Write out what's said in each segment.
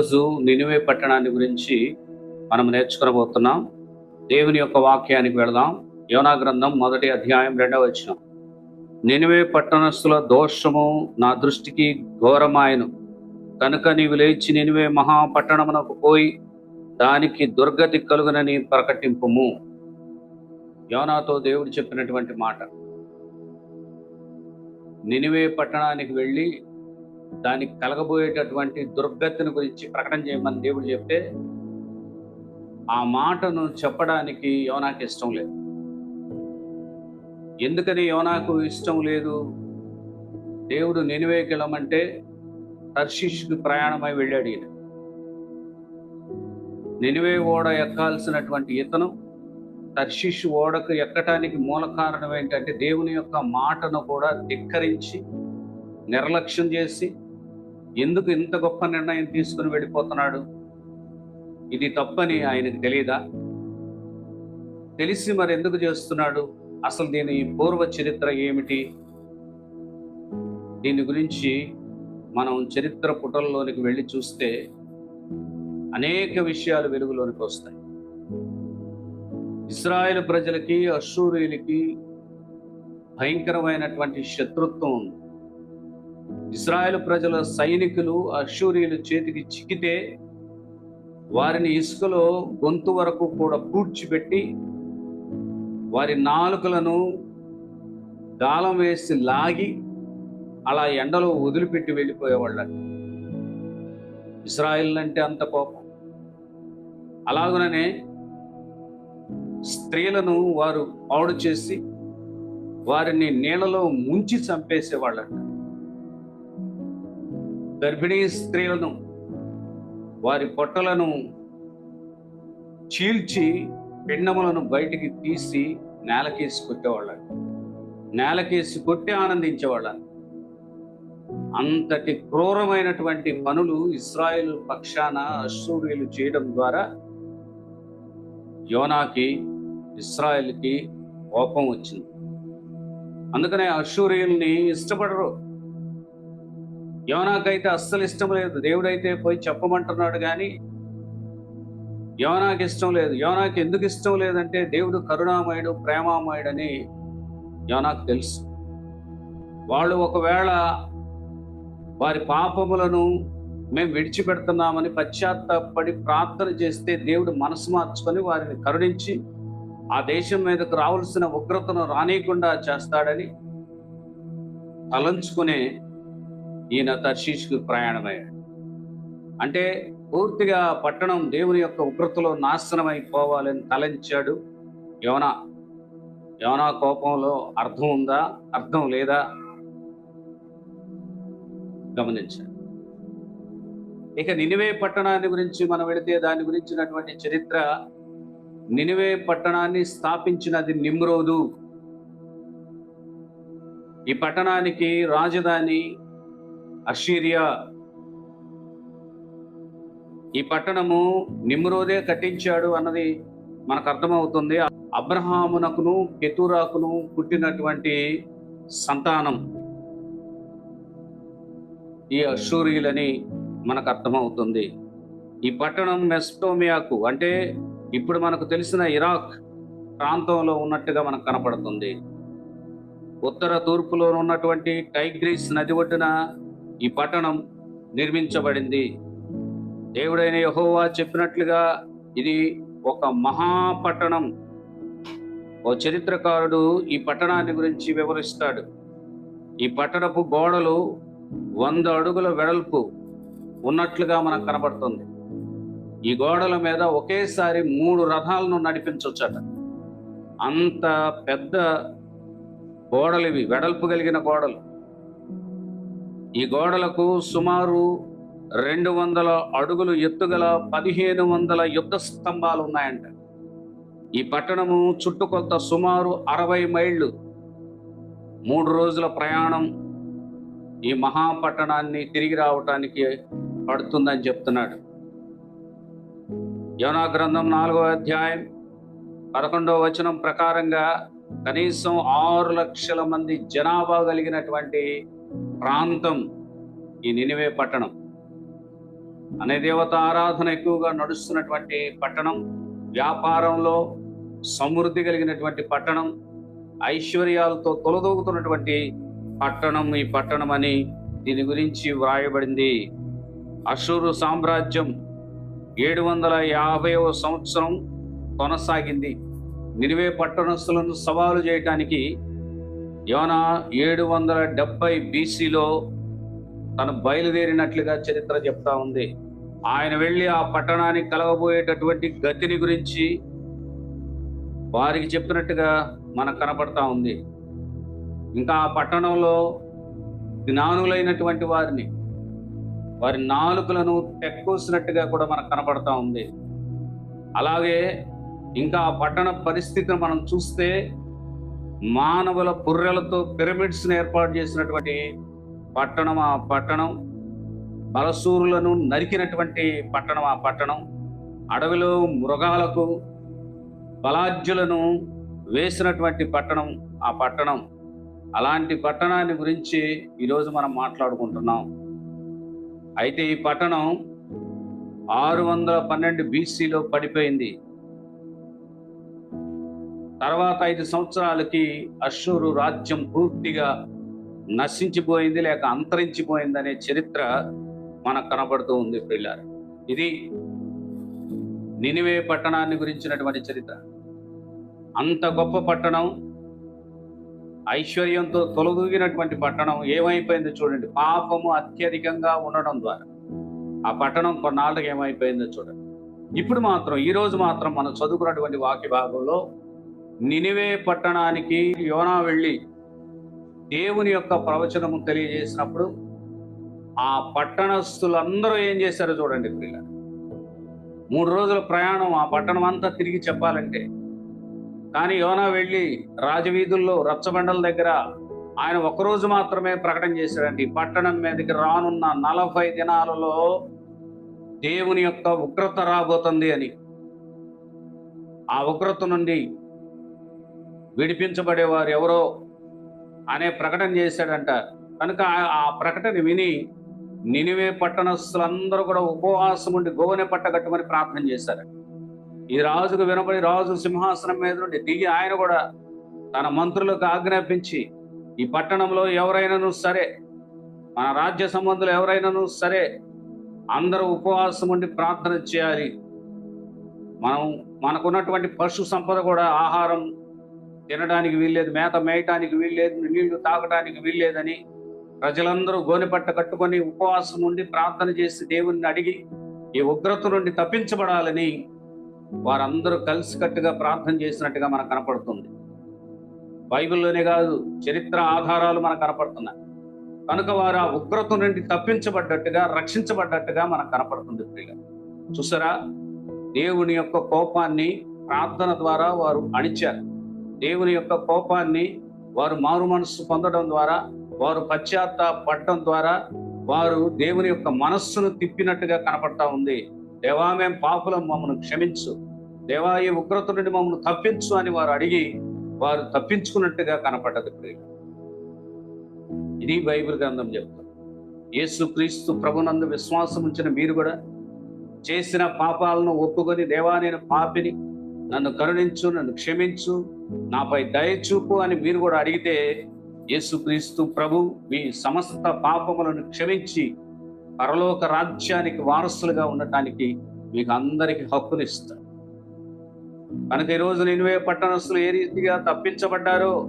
ఈరోజు నినివే పట్టణాన్ని గురించి మనం నేర్చుకోబోతున్నాం. దేవుని యొక్క వాక్యానికి వెళదాం. యోనా గ్రంథం మొదటి అధ్యాయం రెండవ వచ్చిన నినివే పట్టణస్థుల దోషము నా దృష్టికి ఘోరమాయను. కనుక నీవు లేచి నినివే మహాపట్టణమునకు పోయి దానికి దుర్గతి కలుగునని ప్రకటింపుము. యోనాతో దేవుడు చెప్పినటువంటి మాట. నినివే పట్టణానికి వెళ్ళి దానికి కలగబోయేటటువంటి దుర్గతిని గురించి ప్రకటన చేయమని దేవుడు చెప్తే ఆ మాటను చెప్పడానికి యోనాకి ఇష్టం లేదు. ఎందుకని యోనాకు ఇష్టం లేదు? దేవుడు నినివేకి వెళ్ళమంటే తర్షిష్కి ప్రయాణమై వెళ్ళాడు ఈయన. నినివే ఓడ ఎక్కాల్సినటువంటి ఇతను తర్షిష్ ఓడకు ఎక్కటానికి మూల కారణం ఏంటంటే దేవుని యొక్క మాటను కూడా ధిక్కరించి నిర్లక్ష్యం చేసి ఎందుకు ఇంత గొప్ప నిర్ణయం తీసుకుని వెళ్ళిపోతున్నాడు? ఇది తప్పని ఆయనకు తెలియదా తెలిసి మరి ఎందుకు చేస్తున్నాడు? అసలు దీని పూర్వ చరిత్ర ఏమిటి? దీని గురించి మనం చరిత్ర పుటల్లోనికి వెళ్ళి చూస్తే అనేక విషయాలు వెలుగులోనికి వస్తాయి. ఇస్రాయేల్ ప్రజలకి అశూరియులకి భయంకరమైనటువంటి శత్రుత్వం ఉంది. ఇస్రాయేల్ ప్రజల సైనికులు అశూరియుల చేతికి చిక్కితే వారిని ఇసుకలో గొంతు వరకు కూడా పూడ్చిపెట్టి వారి నాలుకలను గాలం వేసి లాగి అలా ఎండలో వదిలిపెట్టి వెళ్ళిపోయేవాళ్ళ ఇస్రాయిల్ అంటే అంత కోపం. అలాగనే స్త్రీలను వారు పాడు చేసి వారిని నీళ్ళలో ముంచి చంపేసేవాళ్ళట. గర్భిణీ స్త్రీలను వారి పొట్టలను చీల్చి పిండములను బయటికి తీసి నేలకేసి కొట్టేవాళ్ళని నేలకేసి కొట్టి ఆనందించేవాళ్ళని అంతటి క్రూరమైనటువంటి పనులు ఇస్రాయేల్ పక్షాన అశ్షూరియులు చేయడం ద్వారా యోనాకి ఇస్రాయేల్కి కోపం వచ్చింది. అందుకనే అశ్షూరియుల్ని ఇష్టపడరు. యోనాకైతే అస్సలు ఇష్టం లేదు. దేవుడైతే పోయి చెప్పమంటున్నాడు కానీ యోనాకి ఇష్టం లేదు. యోనాకి ఎందుకు ఇష్టం లేదంటే దేవుడు కరుణామయుడు ప్రేమామయుడని యోనాకు తెలుసు. వాళ్ళు ఒకవేళ వారి పాపములను మేము విడిచిపెడుతున్నామని పశ్చాత్తాపడి ప్రార్థన చేస్తే దేవుడు మనసు మార్చుకొని వారిని కరుణించి ఆ దేశం మీదకు రావాల్సిన ఉగ్రతను రానియకుండా చేస్తాడని తలంచుకునే ఈయన తర్షీష్కు ప్రయాణమయ్యాడు అంటే పూర్తిగా పట్టణం దేవుని యొక్క ఉగ్రతలో నాశనం అయిపోవాలని తలంచాడు యోనా. యోనా కోపంలో అర్థం ఉందా? అర్థం లేదా? గమనించాడు. ఇక నినివే పట్టణాన్ని గురించి మనం వెళితే దాని గురించినటువంటి చరిత్ర నినివే పట్టణాన్ని స్థాపించినది నిమ్రోదు. ఈ పట్టణానికి రాజధాని అషీరియా ఈ పట్టణము నిమ్రోదే కట్టించాడు అన్నది మనకు అర్థమవుతుంది. అబ్రహామునకును కెతురాకును పుట్టినటువంటి సంతానం ఈ అషూరియులని మనకు అర్థమవుతుంది. ఈ పట్టణం మెస్టోమియాకు అంటే ఇప్పుడు మనకు తెలిసిన ఇరాక్ ప్రాంతంలో ఉన్నట్టుగా మనకు కనపడుతుంది. ఉత్తర తూర్పులో ఉన్నటువంటి టైగ్రీస్ నది ఒడ్డున ఈ పట్టణం నిర్మించబడింది. దేవుడైన యహోవా చెప్పినట్లుగా ఇది ఒక మహాపట్టణం. ఓ చరిత్రకారుడు ఈ పట్టణాన్ని గురించి వివరిస్తాడు. ఈ పట్టణపు గోడలు వంద అడుగుల వెడల్పు ఉన్నట్లుగా మనకు కనబడుతుంది. ఈ గోడల మీద ఒకేసారి మూడు రథాలను నడిపించవచ్చట అంత పెద్ద గోడలు ఇవి వెడల్పు కలిగిన గోడలు. ఈ గోడలకు సుమారు రెండు వందల అడుగులు ఎత్తుగల పదిహేను వందల యుద్ధ స్తంభాలు ఉన్నాయంట. ఈ పట్టణము చుట్టుకొలత సుమారు అరవై మైళ్ళు. మూడు రోజుల ప్రయాణం ఈ మహాపట్టణాన్ని తిరిగి రావటానికి పడుతుందని చెప్తున్నాడు. యోనా గ్రంథం నాలుగో అధ్యాయం పదకొండవ వచనం ప్రకారంగా కనీసం ఆరు లక్షల మంది జనాభా కలిగినటువంటి ప్రాంతం ఈ నినివే పట్టణం. అనే దేవత ఆరాధన ఎక్కువగా నడుస్తున్నటువంటి పట్టణం వ్యాపారంలో సమృద్ధి కలిగినటువంటి పట్టణం ఐశ్వర్యాలతో తొలదూగుతున్నటువంటి పట్టణం ఈ పట్టణం అని దీని గురించి వ్రాయబడింది. అషూరు సామ్రాజ్యం ఏడు వందల యాభైవ సంవత్సరం కొనసాగింది. నినివే పట్టణస్తులను సవాలు చేయటానికి యోనా ఏడు వందల డెబ్బై బీసీలో తను బయలుదేరినట్లుగా చరిత్ర చెప్తా ఉంది. ఆయన వెళ్ళి ఆ పట్టణానికి కలగబోయేటటువంటి గతిని గురించి వారికి చెప్పినట్టుగా మనకు కనపడతా ఉంది. ఇంకా ఆ పట్టణంలో జ్ఞానులైనటువంటి వారిని వారి నాలుకలను తెక్కూసినట్టుగా కూడా మనకు కనపడతా ఉంది. అలాగే ఇంకా ఆ పట్టణ పరిస్థితిని మనం చూస్తే మానవుల పుర్రెలతో పిరమిడ్స్ని ఏర్పాటు చేసినటువంటి పట్టణం ఆ పట్టణం బలసూరులను నరికినటువంటి పట్టణం ఆ పట్టణం అడవిలో మృగాలకు బలాజ్యులను వేసినటువంటి పట్టణం ఆ పట్టణం. అలాంటి పట్టణాన్ని గురించి ఈరోజు మనం మాట్లాడుకుంటున్నాం. అయితే ఈ పట్టణం ఆరు వందల పన్నెండు బీసీలో పడిపోయింది. తర్వాత ఐదు సంవత్సరాలకి అశ్వరు రాజ్యం పూర్తిగా నశించిపోయింది లేక అంతరించిపోయింది అనే చరిత్ర మనకు కనబడుతూ ఉంది పిల్లలు ఇది నినివే పట్టణాన్ని గురించినటువంటి చరిత్ర. అంత గొప్ప పట్టణం ఐశ్వర్యంతో తొలదూగినటువంటి పట్టణం ఏమైపోయిందో చూడండి. పాపము అత్యధికంగా ఉండడం ద్వారా. ఆ పట్టణం కొన్నాళ్ళకి ఏమైపోయిందో చూడండి. ఇప్పుడు మాత్రం ఈ రోజు మాత్రం మనం చదువుకున్నటువంటి వాక్య భాగంలో నినివే పట్టణానికి యోనా వెళ్ళి దేవుని యొక్క ప్రవచనము తెలియజేసినప్పుడు ఆ పట్టణస్థులందరూ ఏం చేశారో చూడండి పిల్లలు మూడు రోజుల ప్రయాణం ఆ పట్టణం అంతా తిరిగి చెప్పాలంటే. కానీ యోనా వెళ్ళి రాజవీధుల్లో రచ్చబండల దగ్గర ఆయన ఒకరోజు మాత్రమే ప్రకటన చేశాడండి. పట్టణం మీదకి రానున్న నలభై దినాలలో దేవుని యొక్క ఉగ్రత రాబోతుంది అని. ఆ ఉగ్రత నుండి విడిపించబడేవారు ఎవరో అనే ప్రకటన చేశాడంట. కనుక ఆ- ప్రకటన విని నినివే పట్టణస్తులందరూ కూడా ఉపవాసం ఉండి గోవెన పట్ట కట్టుకొని ప్రార్థన చేశారు. ఈ రాజుకు వినబడి రాజు సింహాసనం మీద నుండి దిగి ఆయన కూడా తన మంత్రులకు ఆజ్ఞాపించి ఈ పట్టణంలో ఎవరైనాను సరే మన రాజ్య సంబంధులు ఎవరైనాను సరే అందరూ ఉపవాసం ఉండి ప్రార్థన చేయాలి. మనం మనకున్నటువంటి పశు సంపద కూడా ఆహారం తినడానికి వీల్లేదు మేత మేయటానికి వీల్లేదు నీళ్ళు తాగడానికి వీల్లేదని ప్రజలందరూ గోనెపట్ట కట్టుకొని ఉపవాసం ఉండి ప్రార్థన చేసి దేవుణ్ణి అడిగి ఈ ఉగ్రత నుండి తప్పించబడాలని వారందరూ కలిసికట్టుగా ప్రార్థన చేసినట్టుగా మనకు కనపడుతుంది. బైబిల్లోనే కాదు చరిత్ర ఆధారాలు మనకు కనపడుతున్నాయి. కనుక వారు ఆ ఉగ్రత నుండి తప్పించబడ్డట్టుగా రక్షించబడ్డట్టుగా మనకు కనపడుతుంది ప్రియులు చూసారా? దేవుని యొక్క కోపాన్ని ప్రార్థన ద్వారా వారు అణిచారు. దేవుని యొక్క కోపాన్ని వారు మారు మనస్సు పొందడం ద్వారా వారు పశ్చాత్తాపడటం ద్వారా వారు దేవుని యొక్క మనస్సును తిప్పినట్టుగా కనపడతా ఉంది. దేవా మేం పాపులం మమ్మల్ని క్షమించు. దేవా ఈ ఉగ్రత నుండి మమ్మల్ని తప్పించు అని వారు అడిగి వారు తప్పించుకున్నట్టుగా కనపడ్డది ఇది బైబిల్ గ్రంథం చెప్తాం యేసు క్రీస్తు ప్రభునందు విశ్వాసం ఉంచిన మీరు కూడా చేసిన పాపాలను ఒప్పుకొని దేవా నేను పాపిని నన్ను కరుణించు నన్ను క్షమించు నాపై దయచూపు అని మీరు కూడా అడిగితే యేసుక్రీస్తు ప్రభు మీ సమస్త పాపములను క్షమించి పరలోక రాజ్యానికి వారసులుగా ఉండటానికి మీకు అందరికి హక్కునిస్తారు కనుక ఈరోజు నినువే పట్టణస్తులు ఏ రీతిగా తప్పించబడ్డారో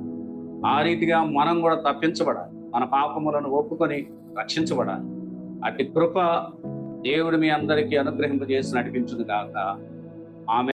ఆ రీతిగా మనం కూడా తప్పించబడాలి. మన పాపములను ఒప్పుకొని రక్షించబడాలి. అట్టి కృప దేవుడు మీ అందరికీ అనుగ్రహింపజేసి నడిపించును కాక ఆమె